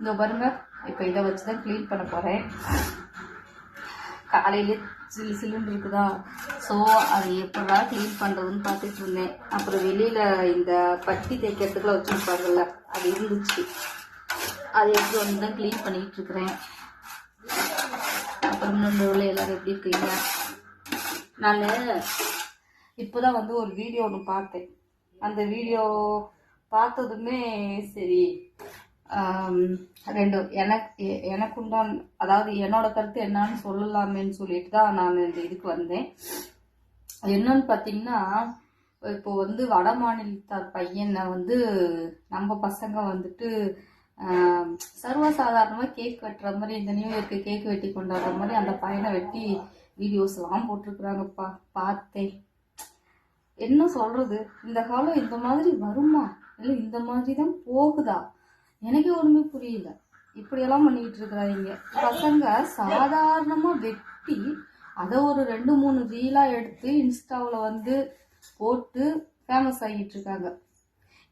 இந்த பாருங்க. இப்போ இதை வச்சு தான் க்ளீன் பண்ண போகிறேன் காலையிலே சில்லு சில்லுன்னு இருக்குதா? ஸோ அது எப்படா க்ளீன் பண்ணுறதுன்னு பார்த்துட்டு இருந்தேன். அப்புறம் வெளியில் இந்த பட்டி தைக்கிறதுக்குலாம் வச்சுருப்பாங்கல்ல அது இருந்துச்சு. அது எப்படி வந்து தான் க்ளீன் பண்ணிக்கிட்டு இருக்கிறேன். அப்புறம் இன்னொன்று எல்லோரும் எப்படி இருக்கீங்க? நான் இப்போ தான் வந்து ஒரு வீடியோ ஒன்று பார்த்தேன். அந்த வீடியோ பார்த்ததுமே சரி ரெண்டு எனக்கு எ- அதாவது என்னோட கருத்து என்னன்னு சொல்லலாமேன்னு சொல்லிட்டு தான் நான் இந்த இதுக்கு வந்தேன். என்னன்னு பார்த்தீங்கன்னா இப்போ வந்து வட மாநிலத்தார் பையனை வந்து நம்ம பசங்க வந்துட்டு சர்வசாதாரணமாக கேக் வெட்டுற மாதிரி இந்த நியூ இயர்க்கு கேக் வெட்டி கொண்டாடுற மாதிரி அந்த பையனை வெட்டி வீடியோஸ்லாம் போட்டிருக்குறாங்கப்பா பார்த்தேன். என்ன சொல்றது? இந்த காலம் இந்த மாதிரி வருமா? இல்லை இந்த மாதிரி தான் போகுதா? எனக்கே ஒண்ணுமே புரியல. இப்படியெல்லாம் பண்ணிட்டு இருக்கிறாங்க பசங்க சாதாரணமா வெட்டி அதை ஒரு ரெண்டு மூணு ரீலா எடுத்து இன்ஸ்டாவில் வந்து போட்டு ஃபேமஸ் ஆகிட்டு இருக்காங்க.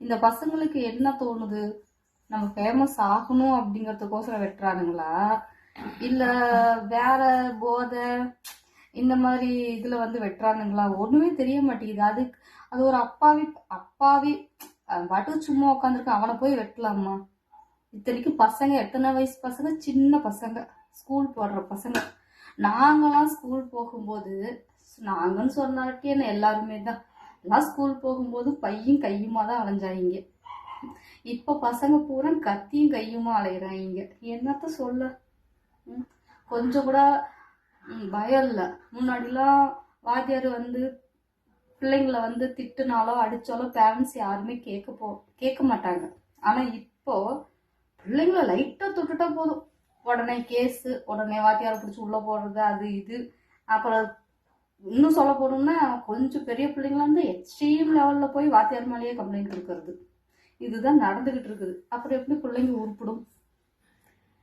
இந்த பசங்களுக்கு என்ன தோணுது? நம்ம ஃபேமஸ் ஆகணும் அப்படிங்கிறதுக்கோசரம் வெட்டுறானுங்களா? இல்லை வேற போதை இந்த மாதிரி இதில் வந்து வெட்டுறானுங்களா? ஒன்றுமே தெரிய மாட்டேங்குது. அது அது ஒரு அப்பாவி அப்பாவி அவன் பாட்டுக்கு சும்மா உட்காந்துருக்கு அவனை போய் வெட்டலாமா? இத்தனைக்கும் பசங்க எத்தனை வயசு பசங்க? சின்ன பசங்க. ஸ்கூல் போடுற பசங்க. நாங்கெல்லாம் ஸ்கூல் போகும்போது நாங்கன்னு சொன்னாட்டி என்ன எல்லாருமே தான். எல்லாம் ஸ்கூல் போகும்போது பையும் கையுமா தான் அலைஞ்சாயிங்க. இப்போ பசங்க பூரா கத்தியும் கையுமா அலையிறாங்க என்னத்த சொல்ல? கொஞ்சம் கூட பயம் இல்லை. முன்னாடிலாம் வாத்தியார் வந்து பிள்ளைங்கள வந்து திட்டுனாலோ அடித்தாலோ பேரண்ட்ஸ் யாருமே கேட்க போ கேட்க மாட்டாங்க. ஆனால் இப்போ பிள்ளைங்கள லைட்டா தொட்டுட்டா போதும். உடனே கேஸு உடனே வாத்தியாரை பிடிச்சி உள்ள போடுறது அது இது. அப்புறம் இன்னும் சொல்ல போனோம்னா கொஞ்சம் பெரிய பிள்ளைங்களா இருந்தால் எக்ஸ்ட்ரீம் லெவலில் போய் வாத்தியார் மேலேயே கம்ப்ளைண்ட் கொடுக்கறது இதுதான் நடந்துகிட்டு இருக்குது. அப்புறம் எப்படி பிள்ளைங்க உருப்பிடும்?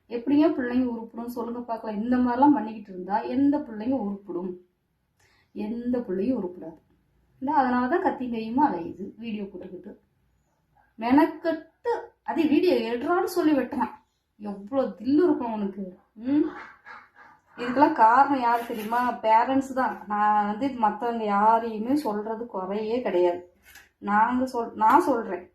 எப்படிங்க பிள்ளைங்க உருப்பிடும்? சொல்லுங்க பார்க்கலாம். இந்த மாதிரிலாம் பண்ணிக்கிட்டு இருந்தா எந்த பிள்ளைங்க உருப்பிடும்? எந்த பிள்ளையும் உருப்பிடாது. இல்லை அதனால தான் கத்தி கையுமா அலையுது. வீடியோ போட்டுக்கிட்டு. மெனக்கட்டு அதே வீடியோ எடுறான்னு சொல்லி வெட்டுறான். எவ்வளோ தில்லு இருக்கும் அவனுக்கு. ம்? இதுக்கெல்லாம் காரணம் யார் தெரியுமா? பேரண்ட்ஸ் தான். நான் வந்து மற்றவங்க யாரையுமே சொல்கிறது குறையே கிடையாது. நாங்கள் சொல் நான் சொல்கிறேன்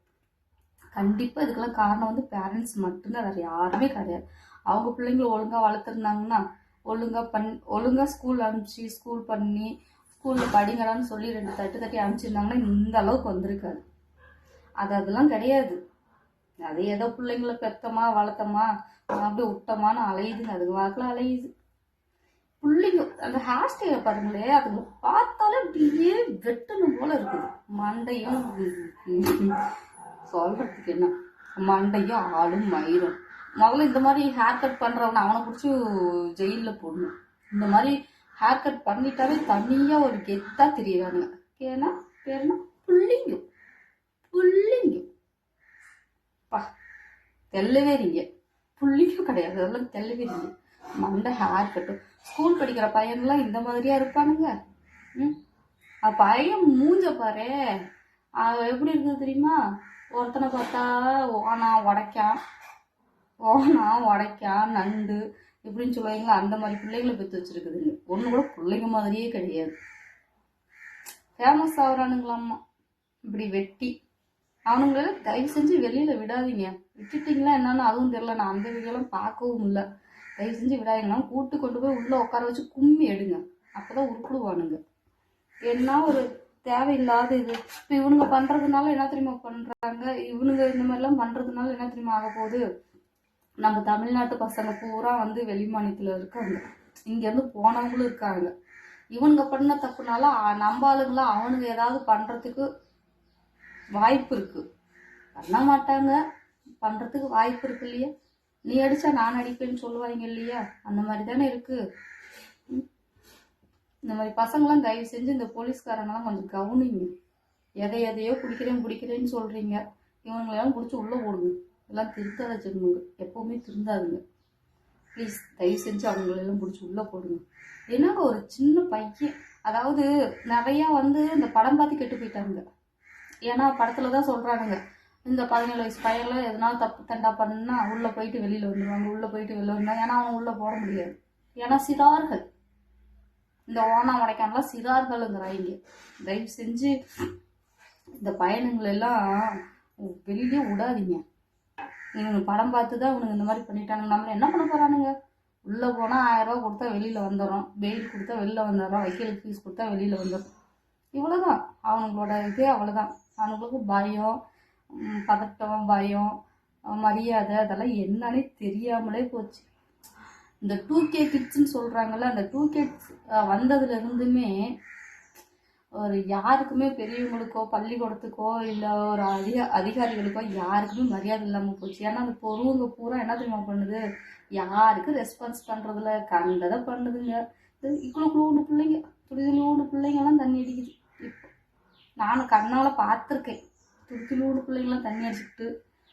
கண்டிப்பாக இதுக்கெல்லாம் காரணம் வந்து பேரண்ட்ஸ் மட்டும்தான். வேறு யாருமே கிடையாது. அவங்க பிள்ளைங்களை ஒழுங்காக வளர்த்துருந்தாங்கன்னா ஒழுங்காக பண் ஒழுங்காக ஸ்கூல் அனுப்பிச்சு ஸ்கூல் பண்ணி ஸ்கூலில் படிங்கடான்னு சொல்லி ரெண்டு தட்டு தட்டி அனுப்பிச்சிருந்தாங்கன்னா இந்த அளவுக்கு வந்திருக்காது. அது அதெல்லாம் கிடையாது. அது ஏதோ பிள்ளைங்களை பெத்தமா வளர்த்தமா அப்படியே விட்டமான்னு அலையுதுங்க. அதுக்கு வாக்கில் அலையுது. பிள்ளைங்க அந்த ஹேர் ஸ்டைலை பாருங்களே அதுங்க பார்த்தாலே அப்படியே வெட்டணும் போல இருக்குது. மண்டையும் சொல்றதுக்கு என்ன? மண்டையும் ஆளும் மயிரும். முதல்ல இந்த மாதிரி ஹேர் கட் பண்றவன அவனை பிடிச்சி ஜெயிலில் போடணும். இந்த மாதிரி ஹேர் கட் பண்ணிட்டாவே தனியா ஒரு கெத்தா தெரியுறாங்க ஏன்னா பேருனா புள்ளிங்க. புள்ளிங்க. அப்பா. தெல்லவேறிங்க புள்ளிக்கும் கிடையாது. அதெல்லாம் தெல்லவேறிங்க மண்டை ஹேர் கட்டு ஸ்கூல் படிக்கிற பையன்லாம் இந்த மாதிரியா இருப்பானுங்க. ம்? பையன் மூஞ்ச பாரு. எப்படி இருக்குது தெரியுமா? ஒருத்தனை பார்த்தா ஓனா உடைக்கான் ஓனா உடைக்கான் நண்டு. இப்படின்னு சொல்லுவாங்களா அந்த மாதிரி பிள்ளைங்களை பெற்று வச்சிருக்குதுங்க. ஒன்று கூட பிள்ளைங்க மாதிரியே கிடையாது. ஃபேமஸ் ஆகுறானுங்களாம்மா. இப்படி வெட்டி அவனுங்கள தயவு செஞ்சு வெளியில விடாதீங்க. விட்டுட்டீங்களா என்னன்னு அதுவும் தெரியல. நான் அந்த வீடியோலாம் பார்க்கவும் இல்லை. தயவு செஞ்சு விடாதீங்கன்னா கூட்டு கொண்டு போய் உள்ள உட்கார வச்சு கும்மி எடுங்க. அப்பதான் உருப்பிடுவானுங்க. என்ன ஒரு தேவையில்லாத இது. இப்போ இவனுங்க பண்றதுனால என்ன தெரியுமா பண்றாங்க? இவனுங்க இந்த மாதிரிலாம் பண்றதுனால என்ன தெரியுமா ஆக போகுது? நம்ம தமிழ்நாட்டு பசங்க பூரா வந்து வெளி மாநிலத்தில் இருக்காங்க. இங்கேருந்து போனவங்களும் இருக்காங்க. இவனுங்க பண்ண தப்புனால நம்ம ஆளுங்களா அவனுங்க ஏதாவது பண்றதுக்கு வாய்ப்பு இருக்கு பண்ண மாட்டாங்க. பண்றதுக்கு வாய்ப்பு இருக்கு இல்லையா? நீ அடிச்சா நான் அடிப்பேன்னு சொல்லுவாங்க இல்லையா? அந்த மாதிரி தானே இருக்கு. இந்த மாதிரி பசங்களாம் தயவு செஞ்சு இந்த போலீஸ்காரங்களாம் கொஞ்சம் கவனிங்க. எதை எதையோ பிடிக்கிறேன் பிடிக்கிறேன்னு சொல்றீங்க. இவங்களெல்லாம் பிடிச்சி உள்ளே போடுங்க. எல்லாம் திருத்தாத ஜென்மங்க எப்பவுமே திருந்தாதுங்க. ப்ளீஸ் தயவு செஞ்சு அவங்களெல்லாம் பிடிச்சி உள்ளே போடுங்க. என்னங்க ஒரு சின்ன பையன்? அதாவது நிறையா வந்து இந்த படம் பார்த்து கெட்டு போயிட்டாங்க. ஏன்னா படத்துல தான் சொல்றானுங்க. இந்த பதினேழு வயசு பையன்ல எதனால தப்பு தண்டா பண்ணா உள்ளே போயிட்டு வெளியில் வந்துடுவாங்க உள்ளே போயிட்டு வெளியில வந்தா ஏன்னா அவன் உள்ளே போட முடியாது. ஏன்னா சிறார்கள். இந்த ஓனா உடைக்கானலாம் சிறார்களுங்கிறாங்க தயவு செஞ்சு இந்த பயணங்கள் எல்லாம் வெளியிலே விடாதீங்க. இவங்க படம் பார்த்து தான் இவனுங்க இந்த மாதிரி பண்ணிட்டானுங்க. நம்மள என்ன பண்ண போறானுங்க? உள்ளே போனால் ஆயிரம் ரூபா கொடுத்தா வெளியில் வந்துடுறோம். பெயில் கொடுத்தா வெளில வந்துடுறோம். வக்கீலுக்கு ஃபீஸ் கொடுத்தா வெளியில் வந்துடும் இவ்வளோதான் அவங்களோட இதே அவ்வளோதான் அவங்களுக்கு பயம் பதட்டம் பயம் மரியாதை அதெல்லாம் என்னன்னே தெரியாமலே போச்சு. இந்த டூ கே கிட்ஸ்ன்னு சொல்கிறாங்கல்ல அந்த டூ கே வந்ததுலேருந்துமே ஒரு யாருக்குமே பெரியவங்களுக்கோ பள்ளிக்கூடத்துக்கோ இல்லை ஒரு அதிக அதிகாரிகளுக்கோ யாருக்குமே மரியாதை இல்லாமல் போச்சு. ஏன்னா அந்த பொருவங்க பூரா என்ன தெரியுமா பண்ணுது? யாருக்கும் ரெஸ்பான்ஸ் பண்ணுறதில்ல கண்டதை பண்ணுதுங்க. இவ்வளோ குளூண்டு பிள்ளைங்க துடிதுளூண்டு பிள்ளைங்கெல்லாம் தண்ணி அடிக்குது. இப்போ நானும் கண்ணால் பார்த்துருக்கேன். துடிதுளூண்டு பிள்ளைங்களாம் தண்ணி அடிச்சுக்கிட்டு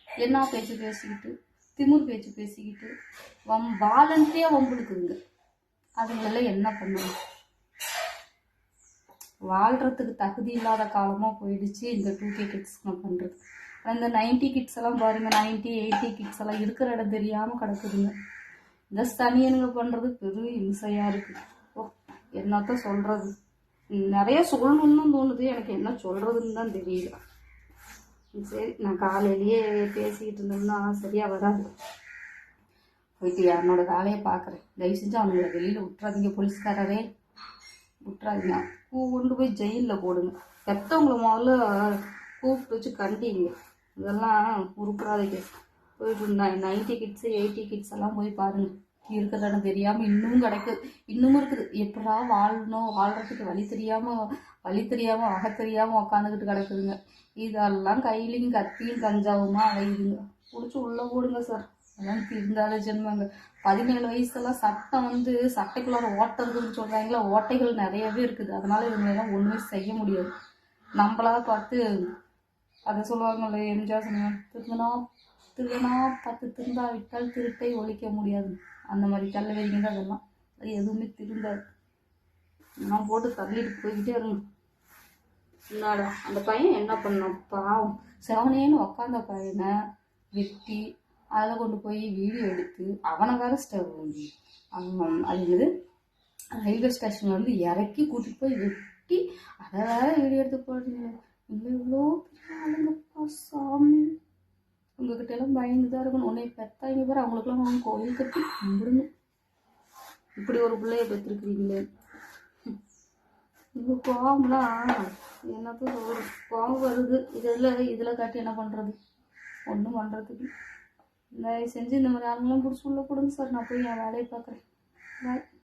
என்ன பேச்சு பேசிக்கிட்டு திமிர் பேச்சு பேசிக்கிட்டு வம் வாலண்டியாக வம்புடுக்குதுங்க அதுங்களெல்லாம் என்ன பண்ணுவாங்க வாழ்கிறதுக்கு தகுதி இல்லாத காலமாக போயிடுச்சு இந்த டூ கே கிட்ஸ்க்கு பண்ணுறது அந்த நைன்டி கிட்ஸ் எல்லாம் பாருங்கள் நைன்டி எயிட்டி கிட்ஸ் எல்லாம் இருக்கிற இடம் தெரியாமல் கிடக்குதுங்க. இந்த ஸ்தனியனுங்க பண்ணுறது பெரும் இம்சையாக இருக்குது ஓ என்னத்த சொல்கிறது நிறைய சொல்லணும்னு தான் தோணுது. எனக்கு என்ன சொல்கிறதுன்னு தான் தெரியல. சரி நான் காலையிலேயே பேசிக்கிட்டு இருந்தோம்னா சரியாக வராது. போயிட்டு என்னோட வேலையை பார்க்குறேன். தயவு செஞ்சு அவனுங்களை வெளியில் விட்டுறாதீங்க போலீஸ்காரரே. விட்டுறாதீங்க. பூ கொண்டு போய் ஜெயிலில் போடுங்க. பெற்றவங்கள முதல்ல கூப்பிட்டு வச்சு கண்டிங்க. இதெல்லாம் உருப்புறாதீங்க போயிட்டு நைன்டி கிட்ஸு எயிட்டி கிட்ஸ் எல்லாம் போய் பாருங்கள் இருக்கிற தெரியாமல் இன்னும் கிடைக்குது இன்னும் இருக்குது. எப்படா வாழணும்? வாழ்கிறதுக்கு வழி தெரியாமல் வழி தெரியாமல் அக தெரியாமல் உக்காந்துக்கிட்டு கிடக்குதுங்க. இதெல்லாம் கையிலையும் கத்தியும் கஞ்சாவுமா அலையுதுங்க. பிடிச்சி உள்ளே போடுங்க சார் அதெல்லாம் திருந்தாத ஜென்மங்க. பதினேழு வயசுல சட்டம் வந்து சட்டைக்குள்ளார ஓட்டை இருக்குதுன்னு சொல்கிறாங்களா ஓட்டைகள் நிறையவே இருக்குது. அதனால இவங்களெல்லாம் ஒன்றுமே செய்ய முடியாது. நம்மளா பார்த்து அதை சொல்லுவாங்கல்ல எம்ஜிஆர் சொன்னாங்க திருந்தனா திருந்தனா பத்து திருந்தா விட்டால் திருட்டை ஒழிக்க முடியாது. அந்த மாதிரி தள்ளவரிங்க தான் அதெல்லாம். எதுவுமே திருந்தாது. நான் போட்டு தள்ளிட்டு போய்கிட்டே இருந்தோம் என்னடா அந்த பையன் என்ன பண்ணான்? பாவம். செவனேன்னு உக்காந்த பையனை வெட்டி அதில் கொண்டு போய் வீடியோ எடுத்து அவனை வேற ஸ்டவ் அவன் அது என்னது? ரயில்வே ஸ்டேஷன்ல வந்து இறக்கி கூட்டிட்டு போய் வெட்டி அதை வேற வீடியோ எடுத்து போடுறீங்க. இவ்வளோ பெரிய ஆளுங்கப்பா சாமி. உங்ககிட்ட எல்லாம் பயந்து தான் இருக்கணும். உன்னை பெத்தாங்க பேர் அவங்களுக்குலாம் அவங்க கோயில் கட்டி கும்பிடணும். இப்படி ஒரு பிள்ளைய பெற்றிருக்கிறீங்களே. இந்த கோவம்லாம் என்னத்த ஒரு கோவம் வருது. இதில் இதில் காட்டி என்ன பண்ணுறது ஒன்றும் பண்ணுறதுக்கு தயவு செஞ்சு இந்த மாதிரி ஆளுங்களாம் பிடிச்சி உள்ள கொடுங்க சார். நான் போய் என் வேலையை பார்க்குறேன். பாய்